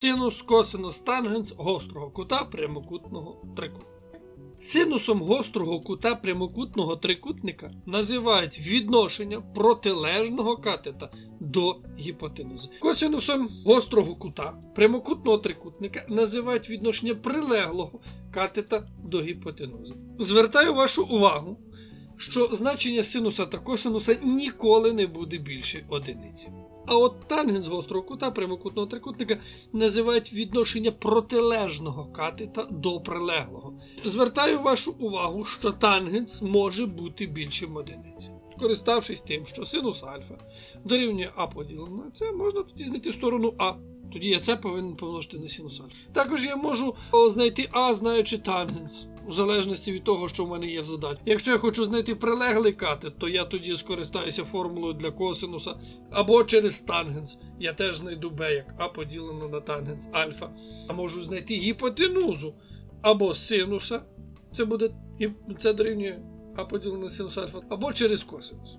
Синус, косинус, тангенс гострого кута прямокутного трикутника. Синусом гострого кута прямокутного трикутника називають відношення протилежного катета до гіпотенузи. Косинусом гострого кута прямокутного трикутника називають відношення прилеглого катета до гіпотенузи. Звертаю вашу увагу, що значення синуса та косинуса ніколи не буде більше одиниці. А от тангенс гострого кута прямокутного трикутника називають відношення протилежного катета до прилеглого. Звертаю вашу увагу, що тангенс може бути більшим одиниці. Користавшись тим, що синус альфа дорівнює а поділено на це, можна тоді знайти сторону А. Тоді я це повинен помножити на синус альфа. Також я можу знайти А, знаючи тангенс, у залежності від того, що в мене є в задачі. Якщо я хочу знайти прилеглий катет, то я тоді скористаюся формулою для косинуса або через тангенс. Я теж знайду b як а поділено на тангенс альфа. А можу знайти гіпотенузу або синуса. Це буде це дорівнює а поділено на синус альфа, або через косинус.